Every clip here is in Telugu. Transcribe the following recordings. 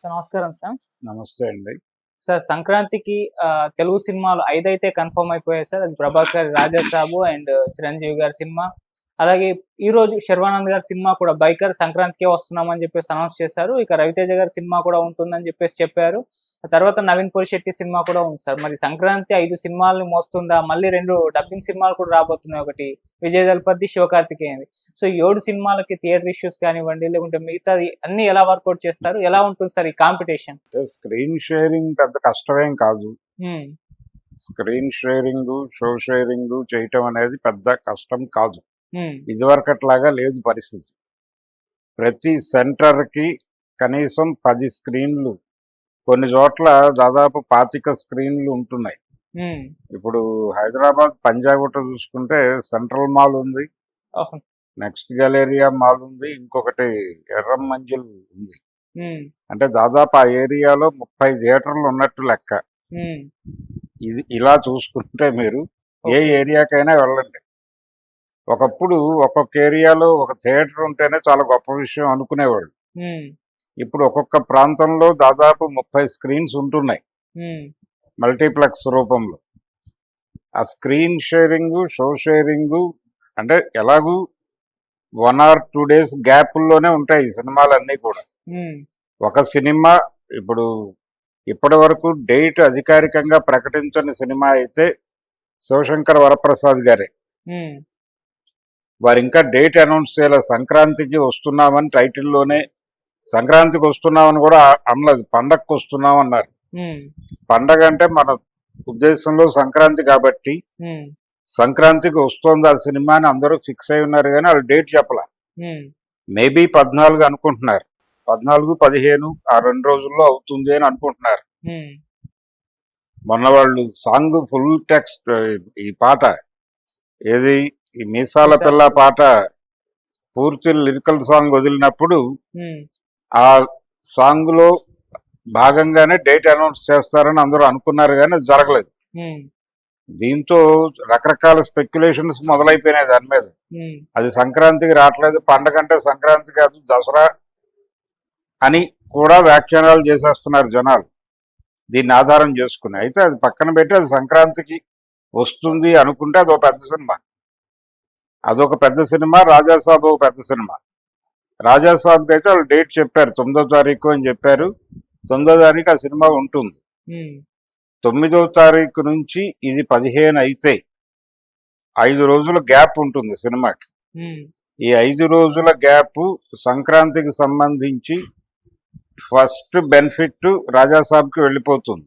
సార్ నమస్కారం సార్. నమస్తే అండి. సార్ సంక్రాంతికి తెలుగు సినిమాలు ఐదైతే కన్ఫర్మ్ అయిపోయాయి సార్. అది ప్రభాస్ గారి రాజా సాబు అండ్ చిరంజీవి గారి సినిమా. అలాగే ఈ రోజు శర్వానంద్ గారి సినిమా కూడా బైకర్ సంక్రాంతికే వస్తున్నామని చెప్పేసి అనౌన్స్ చేశారు. ఇక రవితేజ గారి సినిమా కూడా ఉంటుందని చెప్పేసి చెప్పారు. తర్వాత నవీన్ పులిశెట్టి సినిమా కూడా ఉంది సార్. మరి సంక్రాంతి ఐదు సినిమాలను మోస్తుందా? మళ్ళీ రెండు డబ్బింగ్ సినిమాలు కూడా రాబోతున్నాయి. ఒకటి విజయ్ దళపతి శివకార్తికేయన్. సో ఏడు సినిమాలకి థియేటర్ ఇష్యూస్ కానివ్వండి లేకుంటే మిగతాది అన్ని ఎలా వర్కౌట్ చేస్తారు? ఎలా ఉంటుంది సార్ ఈ కాంపిటీషన్ స్క్రీన్ షేరింగ్ పెద్ద కష్టమేం కాదు. స్క్రీన్ షేరింగ్ షో షేరింగ్ చేయటం అనేది పెద్ద కష్టం కాదు. ఇదివరకట్లాగా లేదు పరిస్థితి. ప్రతి సెంటర్కి కనీసం పది స్క్రీన్లు కొన్ని చోట్ల దాదాపు పాతిక స్క్రీన్లు ఉంటున్నాయి. ఇప్పుడు హైదరాబాద్ పంజాగుట్ట చూసుకుంటే సెంట్రల్ మాల్ ఉంది. నెక్స్ట్ గలేరియా మాల్ ఉంది. ఇంకొకటి ఎర్రం మంజిల్ ఉంది. అంటే దాదాపు ఆ ఏరియాలో ముప్పై థియేటర్లు ఉన్నట్టు లెక్క. ఇది ఇలా చూసుకుంటే మీరు ఏ ఏరియాకైనా వెళ్ళండి. ఒకప్పుడు ఒక్కొక్క ఏరియాలో ఒక థియేటర్ ఉంటేనే చాలా గొప్ప విషయం అనుకునేవాళ్ళు. ఇప్పుడు ఒక్కొక్క ప్రాంతంలో దాదాపు ముప్పై స్క్రీన్స్ ఉంటున్నాయి. మల్టీప్లెక్స్ రూపంలో. ఆ స్క్రీన్ షేరింగ్ షో షేరింగ్ అంటే ఎలాగూ వన్ ఆర్ టూ డేస్ గ్యాప్లోనే ఉంటాయి ఈ సినిమాలన్నీ కూడా. ఒక సినిమా ఇప్పుడు ఇప్పటి వరకు డేట్ అధికారికంగా ప్రకటించని సినిమా అయితే శివశంకర్ వరప్రసాద్ గారే. వారు ఇంకా డేట్ అనౌన్స్ చేయాలి? సంక్రాంతికి వస్తున్నామని టైటిల్లోనే సంక్రాంతికి వస్తున్నామని కూడా అనలేదు. పండగకు వస్తున్నాం అన్నారు పండగ అంటే మన ఉద్దేశంలో సంక్రాంతి కాబట్టి సంక్రాంతికి వస్తుంది ఆ సినిమా అని అందరూ ఫిక్స్ అయి ఉన్నారు కానీ వాళ్ళు డేట్ చెప్పలే. మేబీ పద్నాలుగు అనుకుంటున్నారు. పద్నాలుగు పదిహేను ఆ రెండు రోజుల్లో అవుతుంది అని అనుకుంటున్నారు. మొన్న వాళ్ళు సాంగ్ ఫుల్ టెక్స్ట్ ఈ పాట ఏది? ఈ మీసాల పిల్ల పాట పూర్తి లిరికల్ సాంగ్ వదిలినప్పుడు ఆ సాంగ్లో భాగంగానే డేట్ అనౌన్స్ చేస్తారని అందరూ అనుకున్నారు కానీ అది జరగలేదు. దీంతో రకరకాల స్పెక్యులేషన్స్ మొదలైపోయినాయి దాని మీద. అది సంక్రాంతికి రావట్లేదు పండగ అంటే సంక్రాంతి కాదు దసరా అని కూడా వ్యాఖ్యానాలు చేసేస్తున్నారు జనాలు. దీన్ని ఆధారం చేసుకుని. అయితే అది పక్కన పెట్టి అది సంక్రాంతికి వస్తుంది అనుకుంటే అదొక పెద్ద సినిమా. అదొక పెద్ద సినిమా రాజాసాబ్ ఒక పెద్ద సినిమా. రాజాసాబ్కి అయితే వాళ్ళు డేట్ చెప్పారు తొమ్మిదో తారీఖు అని చెప్పారు. తొమ్మిదో తారీఖు ఆ సినిమా ఉంటుంది. తొమ్మిదో తారీఖు నుంచి ఇది పదిహేను అయితే ఐదు రోజుల గ్యాప్ ఉంటుంది సినిమాకి. ఈ ఐదు రోజుల గ్యాప్ సంక్రాంతికి సంబంధించి ఫస్ట్ బెనిఫిట్ రాజాసాబ్కి వెళ్ళిపోతుంది.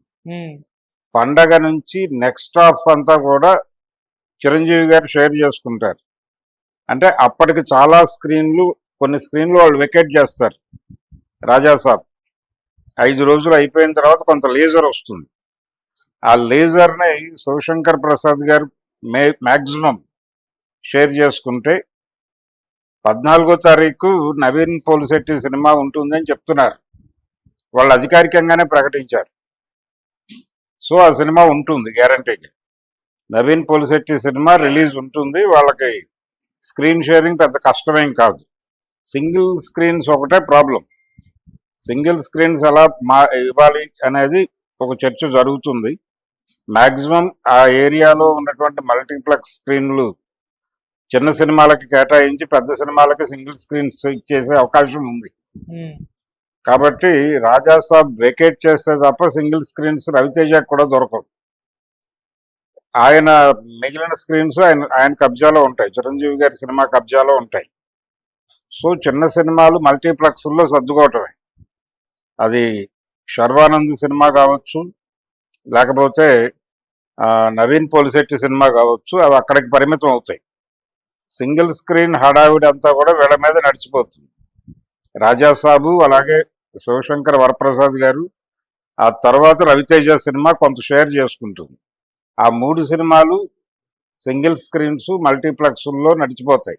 పండగ నుంచి నెక్స్ట్ హాఫ్ అంతా కూడా చిరంజీవి గారు షేర్ చేసుకుంటారు. అంటే అప్పటికి చాలా స్క్రీన్లు కొన్ని స్క్రీన్లు వాళ్ళు వెకెట్ చేస్తారు. రాజాసాబ్ ఐదు రోజులు అయిపోయిన తర్వాత కొంత లేజర్ వస్తుంది. ఆ లేజర్ని శివశంకర్ ప్రసాద్ గారు మే మ్యాక్సిమం షేర్ చేసుకుంటే పద్నాలుగో తారీఖు నవీన్ పోలిశెట్టి సినిమా ఉంటుందని చెప్తున్నారు. వాళ్ళు అధికారికంగానే ప్రకటించారు. సో ఆ సినిమా ఉంటుంది గ్యారంటీగా నవీన్ పోలిశెట్టి సినిమా రిలీజ్ ఉంటుంది. వాళ్ళకి స్క్రీన్ షేరింగ్ పెద్ద కష్టమేం కాదు. సింగిల్ స్క్రీన్స్ ఒకటే ప్రాబ్లం. సింగిల్ స్క్రీన్స్ ఎలా మా ఇవ్వాలి అనేది ఒక చర్చ జరుగుతుంది. మ్యాక్సిమం ఆ ఏరియాలో ఉన్నటువంటి మల్టీప్లెక్స్ స్క్రీన్లు చిన్న సినిమాలకి కేటాయించి పెద్ద సినిమాలకి సింగిల్ స్క్రీన్స్ ఇచ్చేసే అవకాశం ఉంది. కాబట్టి రాజాసాబ్ వెకేట్ చేస్తే తప్ప సింగిల్ స్క్రీన్స్ రవితేజకి కూడా దొరకవు. ఆయన మిగిలిన స్క్రీన్స్ ఆయన ఆయన కబ్జాలో ఉంటాయి. చిరంజీవి గారి సినిమా కబ్జాలో ఉంటాయి. సో చిన్న సినిమాలు మల్టీప్లెక్స్లో సర్దుకోవటమే. అది శర్వానంద్ సినిమా కావచ్చు లేకపోతే నవీన్ పోలిశెట్టి సినిమా కావచ్చు అవి అక్కడికి పరిమితం అవుతాయి. సింగిల్ స్క్రీన్ హడావిడి అంతా కూడా వీళ్ళ మీద నడిచిపోతుంది. రాజాసాబు అలాగే శివశంకర్ వరప్రసాద్ గారు ఆ తర్వాత రవితేజ సినిమా కొంత షేర్ చేసుకుంటుంది. ఆ మూడు సినిమాలు సింగిల్ స్క్రీన్స్ మల్టీప్లెక్స్ల్లో నడిచిపోతాయి.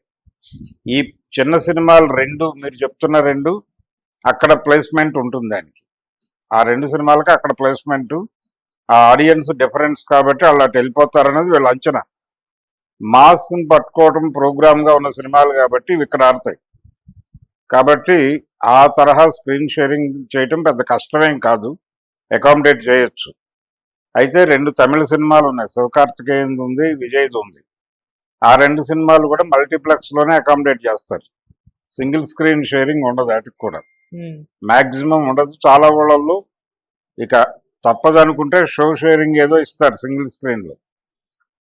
ఈ చిన్న సినిమాలు రెండు మీరు చెప్తున్న రెండు అక్కడ ప్లేస్మెంట్ ఉంటుంది దానికి. ఆ రెండు సినిమాలకి అక్కడ ప్లేస్మెంట్ ఆ ఆడియన్స్ డిఫరెన్స్ కాబట్టి వాళ్ళు అటు వెళ్ళిపోతారనేది వీళ్ళ అంచనా. మాస్ని పట్టుకోవడం ప్రోగ్రామ్గా ఉన్న సినిమాలు కాబట్టి ఇక్కడ ఆడతాయి. కాబట్టి ఆ తరహా స్క్రీన్ షేరింగ్ చేయటం పెద్ద కష్టమేం కాదు. అకామిడేట్ చేయొచ్చు. అయితే రెండు తమిళ సినిమాలు ఉన్నాయి. శివకార్తికేయంది ఉంది విజయ్ది ఉంది. ఆ రెండు సినిమాలు కూడా మల్టీప్లెక్స్లోనే అకామిడేట్ చేస్తారు. సింగిల్ స్క్రీన్ షేరింగ్ ఉండదు వాటికి కూడా. మాక్సిమం ఉండదు. చాలా ఊళ్ళల్లో ఇక తప్పదు అనుకుంటే షో షేరింగ్ ఏదో ఇస్తారు సింగిల్ స్క్రీన్లో.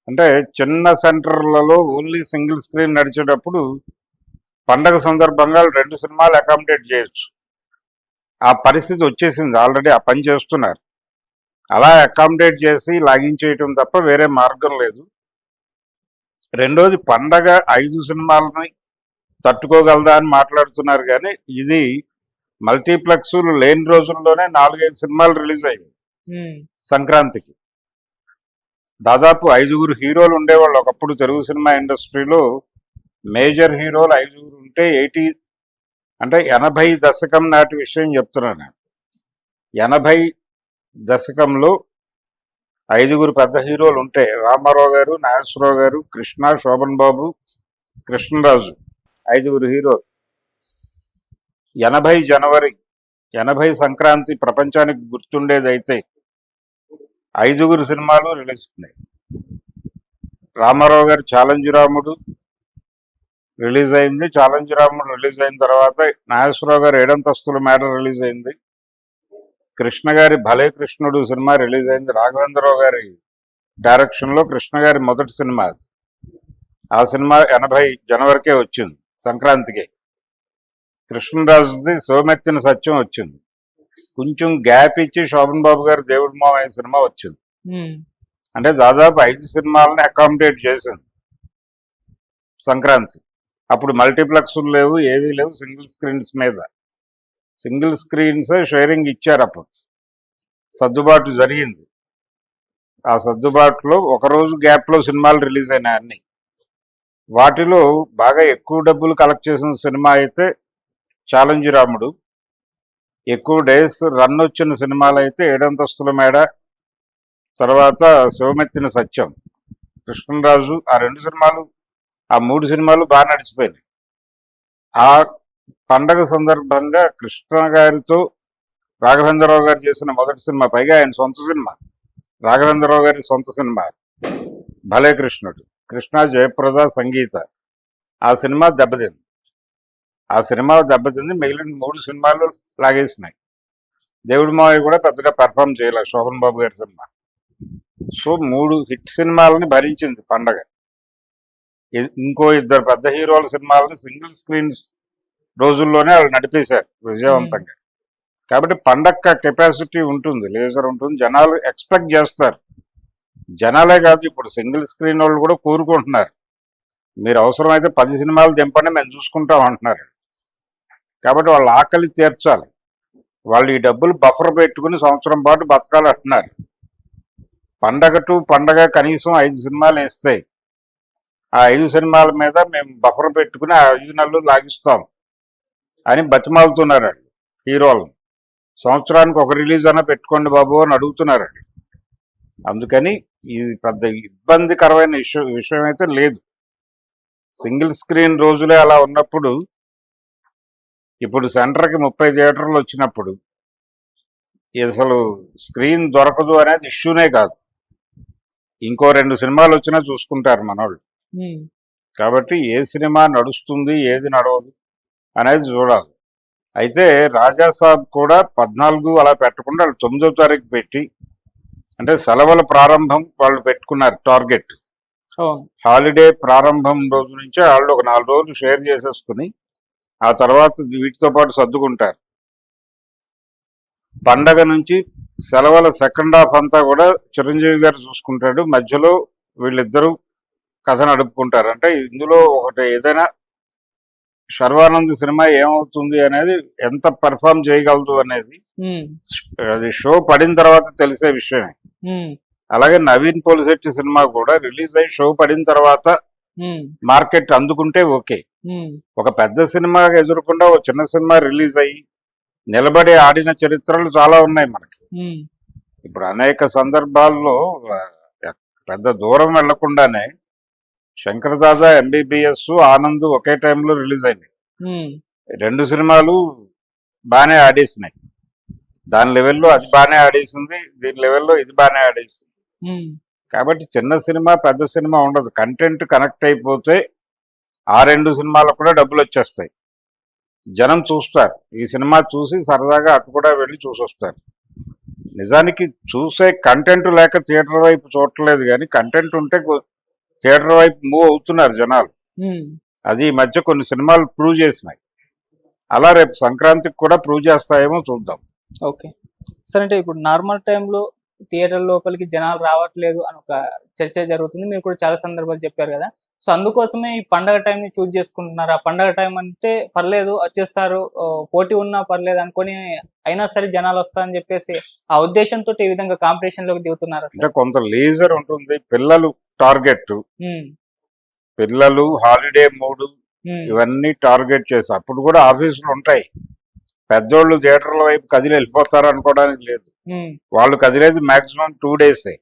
అంటే చిన్న సెంటర్లలో ఓన్లీ సింగిల్ స్క్రీన్ నడిచేటప్పుడు పండగ సందర్భంగా రెండు సినిమాలు అకామిడేట్ చేయొచ్చు. ఆ పరిస్థితి వచ్చేసింది. ఆల్రెడీ ఆ పని చేస్తున్నారు. అలా అకామిడేట్ చేసి లాగిన్ చేయటం తప్ప వేరే మార్గం లేదు. రెండోది పండగ ఐదు సినిమాలని తట్టుకోగలదా అని మాట్లాడుతున్నారు కానీ ఇది మల్టీప్లెక్స్ లేని రోజుల్లోనే నాలుగైదు సినిమాలు రిలీజ్ అయ్యాయి. సంక్రాంతికి. దాదాపు ఐదుగురు హీరోలు ఉండేవాళ్ళు. ఒకప్పుడు తెలుగు సినిమా ఇండస్ట్రీలో మేజర్ హీరోలు ఐదుగురు ఉంటే ఎయిటీ అంటే ఎనభై దశకం నాటి విషయం చెప్తున్నాను నేను. ఎనభై దశకంలో ఐదుగురు పెద్ద హీరోలు ఉంటే రామారావు గారు నాగేశ్వరరావు గారు కృష్ణ శోభన్ బాబు కృష్ణరాజు ఐదుగురు హీరోలు. ఎనభై జనవరి ఎనభై సంక్రాంతి ప్రపంచానికి గుర్తుండేదైతే ఐదుగురు సినిమాలు రిలీజ్ ఉన్నాయి. రామారావు గారు ఛాలెంజ్ రాముడు రిలీజ్ అయింది. ఛాలెంజ్ రాముడు రిలీజ్ అయిన తర్వాత నాగేశ్వరరావు గారు ఏడంతస్తుల మేడ రిలీజ్ అయింది. కృష్ణ గారి భలే కృష్ణుడు సినిమా రిలీజ్ అయింది. రాఘవేంద్రరావు గారి డైరెక్షన్లో కృష్ణ గారి మొదటి సినిమా ఆ సినిమా ఎనభై జనవరికే వచ్చింది సంక్రాంతికి. కృష్ణరాజుది సోమెత్తిన సత్యం వచ్చింది. కొంచెం గ్యాప్ ఇచ్చి శోభన్ బాబు గారు దేవుడి మావయ్య సినిమా వచ్చింది. అంటే దాదాపు ఐదు సినిమాలని అకామిడేట్ చేసింది సంక్రాంతి. అప్పుడు మల్టీప్లెక్స్ లేవు ఏవీ లేవు సింగిల్ స్క్రీన్స్ మీద. సింగిల్ స్క్రీన్స్ షేరింగ్ ఇచ్చారు అప్పుడు. సర్దుబాటు జరిగింది. ఆ సర్దుబాటులో ఒక రోజు సినిమాలు రిలీజ్ అయినాయి అన్ని. వాటిలో బాగా ఎక్కువ డబ్బులు కలెక్ట్ చేసిన సినిమా అయితే ఛాలెంజ్ రాముడు. ఎక్కువ డేస్ రన్ వచ్చిన సినిమాలు అయితే ఏడంతస్తుల మేడ తర్వాత శివమెత్తిన సత్యం కృష్ణరాజు ఆ రెండు సినిమాలు ఆ మూడు సినిమాలు బాగా నడిచిపోయినాయి. ఆ పండగ సందర్భంగా కృష్ణ గారితో రాఘవేంద్రరావు గారు చేసిన మొదటి సినిమా పైగా ఆయన సొంత సినిమా. రాఘవేంద్రరావు గారి సొంత సినిమా భలే కృష్ణుడు. కృష్ణ జయప్రద సంగీత. ఆ సినిమా దెబ్బతింది. ఆ సినిమా దెబ్బతింది మిగిలిన మూడు సినిమాలు లాగేసినాయి. దేవుడి మావయ్య కూడా పెద్దగా పెర్ఫామ్ చేయలేదు శోభన్ బాబు గారి సినిమా. సో మూడు హిట్ సినిమాలని భరించింది పండగ. ఇంకో ఇద్దరు పెద్ద హీరోల సినిమాలని సింగిల్ స్క్రీన్స్ రోజుల్లోనే వాళ్ళు నడిపేశారు విజయవంతంగా. కాబట్టి పండగ కెపాసిటీ ఉంటుంది లేజర్ ఉంటుంది జనాలు ఎక్స్పెక్ట్ చేస్తారు. జనాలే కాదు ఇప్పుడు సింగిల్ స్క్రీన్ వాళ్ళు కూడా కోరుకుంటున్నారు. మీరు అవసరమైతే పది సినిమాలు దింపండి మేము చూసుకుంటాం అంటున్నారు. కాబట్టి వాళ్ళ ఆకలి తీర్చాలి. వాళ్ళు ఈ డబ్బులు బఫర్ పెట్టుకుని సంవత్సరం పాటు బతకాలి అంటున్నారు పండగ టు పండగ కనీసం ఐదు సినిమాలు వేస్తాయి. ఆ ఐదు సినిమాల మీద మేము బఫర్ పెట్టుకుని ఆ ఐదు నెలలు లాగిస్తాం. అని బతిమాలుతున్నారు వాళ్ళు హీరోలను సంవత్సరానికి ఒక రిలీజ్ అన్న పెట్టుకోండి బాబు అని అడుగుతున్నారు వాళ్ళు. అందుకని ఇది పెద్ద ఇబ్బందికరమైన విషయం విషయం అయితే లేదు. సింగిల్ స్క్రీన్ రోజులే అలా ఉన్నప్పుడు ఇప్పుడు సెంటర్కి ముప్పై థియేటర్లు వచ్చినప్పుడు అసలు స్క్రీన్ దొరకదు అనేది ఇష్యూనే కాదు. ఇంకో రెండు సినిమాలు వచ్చినా చూసుకుంటారు మనోళ్ళు. కాబట్టి ఏ సినిమా నడుస్తుంది ఏది నడవదు అనేది చూడాలి. అయితే రాజా సాబ్ కూడా పద్నాలుగు అలా పెట్టకుండా వాళ్ళు తొమ్మిదో తారీఖు పెట్టి అంటే సెలవుల ప్రారంభం వాళ్ళు పెట్టుకున్నారు టార్గెట్. హాలిడే ప్రారంభం రోజు నుంచే వాళ్ళు ఒక నాలుగు రోజులు షేర్ చేసేసుకుని ఆ తర్వాత వీటితో పాటు సర్దుకుంటారు. పండగ నుంచి సెలవుల సెకండ్ హాఫ్ అంతా కూడా చిరంజీవి గారు చూసుకుంటాడు. మధ్యలో వీళ్ళిద్దరూ కథ నడుపుకుంటారు అంటే ఇందులో ఒకటి ఏదైనా శర్వానంద్ సినిమా ఏమవుతుంది అనేది ఎంత పెర్ఫామ్ చేయగలదు అనేది అది షో పడిన తర్వాత తెలిసే విషయమే. అలాగే నవీన్ పోలిశెట్టి సినిమా కూడా రిలీజ్ అయ్యి షో పడిన తర్వాత మార్కెట్ అందుకుంటే ఓకే. ఒక పెద్ద సినిమా ఎదురకుండా ఒక చిన్న సినిమా రిలీజ్ అయ్యి నిలబడి ఆడిన చరిత్రలు చాలా ఉన్నాయి మనకి. ఇప్పుడు అనేక సందర్భాల్లో పెద్ద దూరం వెళ్ళకుండానే శంకరదాదా ఎంబీబీఎస్ ఆనంద్ ఒకే టైంలో రిలీజ్ అయింది రెండు సినిమాలు బాగానే ఆడేసినాయి. దాని లెవెల్లో అది బాగానే ఆడేసింది దీని లెవెల్లో ఇది బాగానే ఆడేసింది. కాబట్టి చిన్న సినిమా పెద్ద సినిమా ఉండదు. కంటెంట్ కనెక్ట్ అయిపోతే ఆ రెండు సినిమాలకు కూడా డబ్బులు వచ్చేస్తాయి. జనం చూస్తారు. ఈ సినిమా చూసి సరదాగా అటు కూడా వెళ్ళి చూసొస్తారు. నిజానికి చూసే కంటెంట్ లేక థియేటర్ వైపు చూడట్లేదు కానీ కంటెంట్ ఉంటే థియేటర్ వైపు మూవ్ అవుతున్నారు జనాలు. అది ఈ మధ్య కొన్ని సినిమాలు ప్రూవ్ చేసినాయి. అలా రేపు సంక్రాంతికి కూడా ప్రూవ్ చేస్తాయేమో చూద్దాం. ఓకే. సరే అంటే ఇప్పుడు నార్మల్ టైంలో థియేటర్ లోపలికి జనాలు రావట్లేదు అని ఒక చర్చ జరుగుతుంది. మీరు కూడా చాలా సందర్భాలు చెప్పారు కదా. సో అందుకోసమే ఈ పండగ టైం ని చూజ్ చేసుకుంటున్నారు. ఆ పండగ టైం అంటే పర్లేదు వచ్చేస్తారు. పోటీ ఉన్నా పర్లేదు అనుకొని అయినా సరే జనాలు వస్తారని చెప్పేసి ఆ ఉద్దేశంతో ఈ విధంగా కాంపిటీషన్లోకి దిగుతున్నారు అంటే కొంత లేజర్ ఉంటుంది. పిల్లలు టార్గెట్. పిల్లలు హాలిడే మూడు ఇవన్నీ టార్గెట్ చేసి అప్పుడు కూడా ఆఫీసులు ఉంటాయి. పెద్దోళ్ళు థియేటర్ల వైపు కదిలి వెళ్ళిపోతారు అనుకోవడానికి లేదు వాళ్ళు కదిలేది మాక్సిమం టూ డేసే.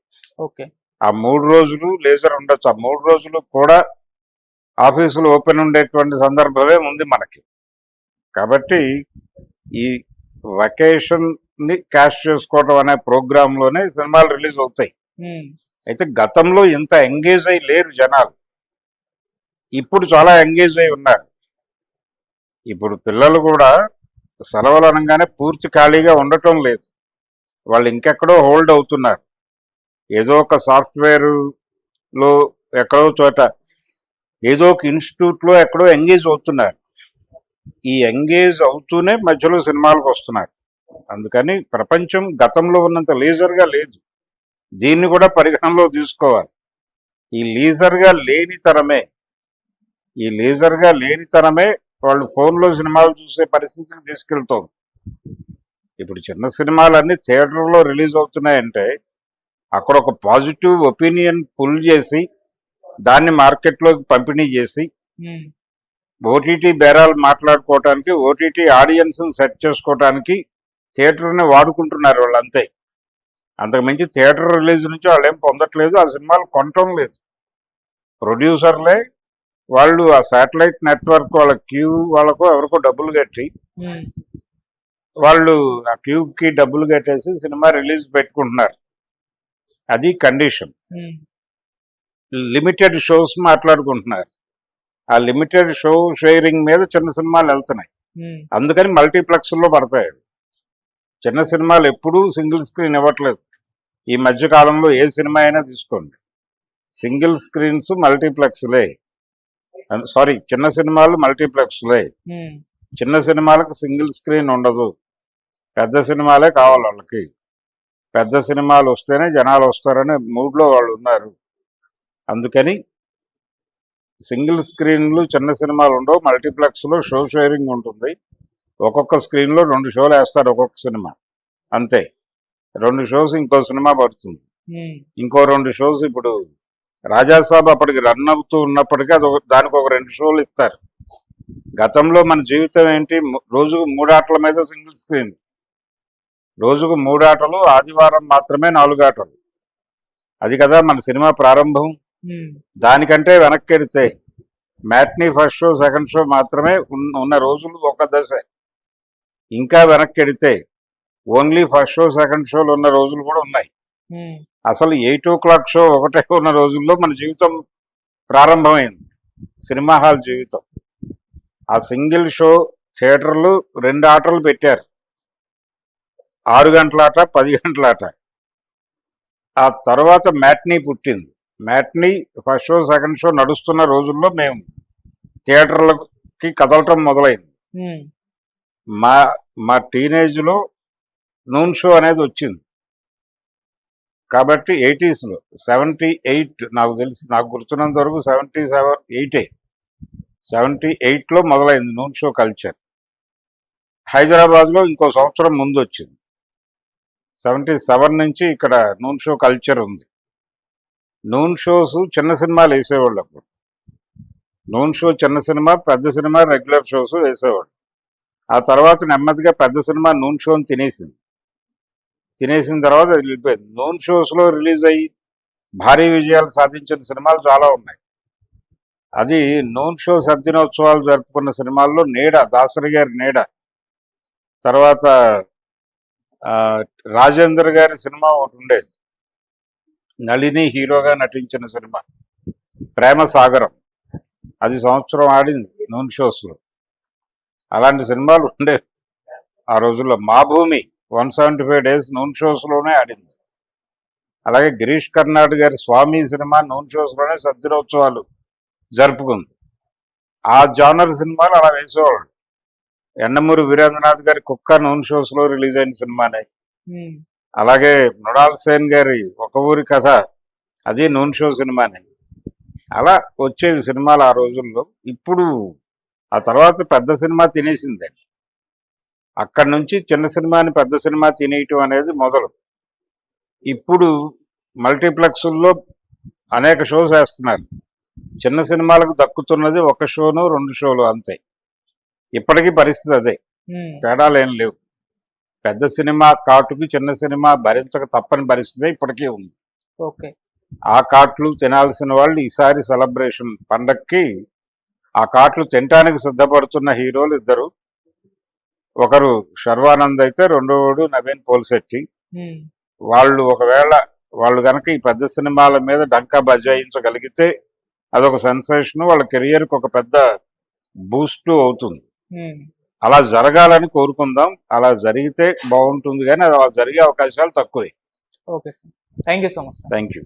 ఓకే. ఆ మూడు రోజులు లేజర్ ఉండొచ్చు. ఆ మూడు రోజులు కూడా ఆఫీసులు ఓపెన్ ఉండేటువంటి సందర్భమే ఉంది మనకి. కాబట్టి ఈ వెకేషన్ని క్యాష్ చేసుకోవడం అనే ప్రోగ్రామ్లోనే సినిమాలు రిలీజ్ అవుతాయి. అయితే గతంలో ఇంత ఎంగేజ్ అయి లేరు జనాలు. ఇప్పుడు చాలా ఎంగేజ్ అయి ఉన్నారు. ఇప్పుడు పిల్లలు కూడా సెలవులు అనగానే పూర్తి ఖాళీగా ఉండటం లేదు. వాళ్ళు ఇంకెక్కడో హోల్డ్ అవుతున్నారు. ఏదో ఒక సాఫ్ట్వేర్లో ఎక్కడో చోట ఏదో ఒక ఇన్స్టిట్యూట్లో ఎక్కడో ఎంగేజ్ అవుతున్నారు. ఈ ఎంగేజ్ అవుతూనే మధ్యలో సినిమాలకు వస్తున్నారు. అందుకని ప్రపంచం గతంలో ఉన్నంత లేజర్గా లేదు. దీన్ని కూడా పరిగణనలో తీసుకోవాలి. ఈ లీజర్గా లేని తరమే ఈ లీజర్గా లేని తరమే వాళ్ళు ఫోన్లో సినిమాలు చూసే పరిస్థితికి తీసుకెళ్తోంది. ఇప్పుడు చిన్న సినిమాలన్నీ థియేటర్లో రిలీజ్ అవుతున్నాయంటే అక్కడ ఒక పాజిటివ్ ఒపీనియన్ పుల్ చేసి దాన్ని మార్కెట్లోకి పంపిణీ చేసి ఓటీటీ బేరాలు మాట్లాడుకోవటానికి ఓటీటీ ఆడియన్స్ సెట్ చేసుకోవటానికి థియేటర్ని వాడుకుంటున్నారు వాళ్ళు అంతే అంతకుమించి థియేటర్ రిలీజ్ నుంచి వాళ్ళు ఏం పొందట్లేదు ఆ సినిమాలు కొనటం లేదు. ప్రొడ్యూసర్లే వాళ్ళు ఆ శాటిలైట్ నెట్వర్క్ వాళ్ళ క్యూ వాళ్ళకు ఎవరికో డబ్బులు కట్టి వాళ్ళు ఆ క్యూబ్కి డబ్బులు కట్టేసి సినిమా రిలీజ్ పెట్టుకుంటున్నారు. అది కండిషన్. లిమిటెడ్ షోస్ మాట్లాడుకుంటున్నారు. ఆ లిమిటెడ్ షో షేరింగ్ మీద చిన్న సినిమాలు వెళ్తున్నాయి. అందుకని మల్టీప్లెక్స్లో పడతాయి అవి. చిన్న సినిమాలు ఎప్పుడూ సింగిల్ స్క్రీన్ ఇవ్వట్లేదు. ఈ మధ్య కాలంలో ఏ సినిమా అయినా తీసుకోండి. Single screens మల్టీప్లెక్స్లే. సారీ చిన్న సినిమాలు మల్టీప్లెక్స్లే. చిన్న సినిమాలకు సింగిల్ స్క్రీన్ ఉండదు. పెద్ద సినిమాలే కావాలి వాళ్ళకి. పెద్ద సినిమాలు వస్తేనే జనాలు వస్తారనే మూడ్లో వాళ్ళు ఉన్నారు. అందుకని సింగిల్ స్క్రీన్లు చిన్న సినిమాలు ఉండవు. మల్టీప్లెక్స్లో షో షేరింగ్ ఉంటుంది. ఒక్కొక్క స్క్రీన్లో రెండు షోలు వేస్తారు ఒక్కొక్క సినిమా అంతే. రెండు షోస్ ఇంకో సినిమా పడుతుంది. ఇంకో రెండు షోస్ ఇప్పుడు రాజాసాబ్ అప్పటికి రన్ అవుతూ ఉన్నప్పటికీ అది ఒక- దానికి ఒక రెండు షోలు ఇస్తారు. గతంలో మన జీవితం ఏంటి? రోజుకు మూడు ఆటల మీద సింగిల్ స్క్రీన్ రోజుకు మూడు ఆటలు ఆదివారం మాత్రమే నాలుగు ఆటలు. అది కదా మన సినిమా ప్రారంభం. దానికంటే వెనక్కి వెడితే matinee first show second show మాత్రమే ఉన్న- ఉన్న రోజులు ఒక దశ. ఇంకా వెనక్కి వెడితే ఓన్లీ ఫస్ట్ షో సెకండ్ షోలు ఉన్న రోజులు కూడా ఉన్నాయి. అసలు ఎయిట్ ఓ క్లాక్ షో ఒకటే ఉన్న రోజుల్లో మన జీవితం ప్రారంభమైంది. సినిమా హాల్ జీవితం. ఆ సింగిల్ షో థియేటర్లు రెండు ఆటలు పెట్టారు. ఆరు గంటల ఆట పది గంటల ఆట ఆ తర్వాత మ్యాట్నీ పుట్టింది. Matinee first show second show నడుస్తున్న రోజుల్లో మేము థియేటర్లకి కదలటం మొదలైంది. మా మా టీనేజ్లో నూన్ షో అనేది వచ్చింది. కాబట్టి ఎయిటీస్లో సెవెంటీ ఎయిట్ నాకు తెలిసి నాకు గుర్తున్నంత వరకు సెవెంటీ సెవెన్ ఎయిటే సెవెంటీ ఎయిట్లో మొదలైంది నూన్ షో కల్చర్ హైదరాబాద్లో ఇంకో సంవత్సరం ముందు వచ్చింది. సెవెంటీ సెవెన్ నుంచి ఇక్కడ నూన్ షో కల్చర్ ఉంది. నూన్ షోస్ చిన్న సినిమాలు వేసేవాళ్ళు అప్పుడు. నూన్ షో చిన్న సినిమా పెద్ద సినిమా రెగ్యులర్ షోస్ వేసేవాళ్ళు. ఆ తర్వాత నెమ్మదిగా పెద్ద సినిమా నూన్ షోని తినేసింది. తినేసిన తర్వాత అది వెళ్ళిపోయింది. నూన్ షోస్లో రిలీజ్ అయ్యి భారీ విజయాలు సాధించిన సినిమాలు చాలా ఉన్నాయి. అది నూన్ షో సద్దినోత్సవాలు జరుపుకున్న సినిమాల్లో నీడ దాసరి గారి నీడ. తర్వాత రాజేంద్ర గారి సినిమా ఒకటి ఉండేది. నళిని హీరోగా నటించిన సినిమా. ప్రేమ సాగరం. అది సంవత్సరం ఆడింది నూన్ షోస్లో. అలాంటి సినిమాలు ఉండేవి ఆ రోజుల్లో. Maa Bhoomi one seventy five days noon షోస్లోనే ఆడింది. అలాగే గిరీష్ కర్నాడ్ గారి స్వామి సినిమా నూన్ షోస్లోనే సద్దినోత్సవాలు జరుపుకుంది. ఆ జానర్ సినిమాలు అలా వేసేవాళ్ళు. ఎండమూరి వీరేంద్రనాథ్ గారి కుక్క నూన్ షోస్లో రిలీజ్ అయిన సినిమానే. అలాగే మృణాల్ సేన్ గారి ఒక ఊరి కథ అది నూన్ షో సినిమానే. అలా వచ్చేవి సినిమాలు ఆ రోజుల్లో. ఇప్పుడు ఆ తర్వాత పెద్ద సినిమా తినేసిందే. అక్కడి నుంచి చిన్న సినిమాని పెద్ద సినిమా తినేయటం అనేది మొదలు. ఇప్పుడు మల్టీప్లెక్స్ల్లో అనేక షోస్ వేస్తున్నారు. చిన్న సినిమాలకు దక్కుతున్నది ఒక షోను రెండు షోలు అంతే. ఇప్పటికీ పరిస్థితి అదే. తేడాలు ఏం లేవు. పెద్ద సినిమా కాటుకి చిన్న సినిమా భరించక తప్పని పరిస్థితి ఇప్పటికీ ఉంది. ఓకే. ఆ కాట్లు తినాల్సిన వాళ్ళు ఈసారి సెలబ్రేషన్ పండక్కి ఆ కాట్లు తినటానికి సిద్ధపడుతున్న హీరోలు ఇద్దరు. ఒకరు శర్వానంద్ అయితే రెండోవాడు నవీన్ పోల్శెట్టి. వాళ్ళు ఒకవేళ వాళ్ళు కనుక ఈ పెద్ద సినిమాల మీద డంకా బజాయించగలిగితే అదొక సెన్సేషన్ వాళ్ళ కెరియర్కి ఒక పెద్ద బూస్ట్ అవుతుంది. అలా జరగాలని కోరుకుందాం. అలా జరిగితే బాగుంటుంది కానీ అది అలా జరిగే అవకాశాలు తక్కువే. Okay sir. Thank you so much thank you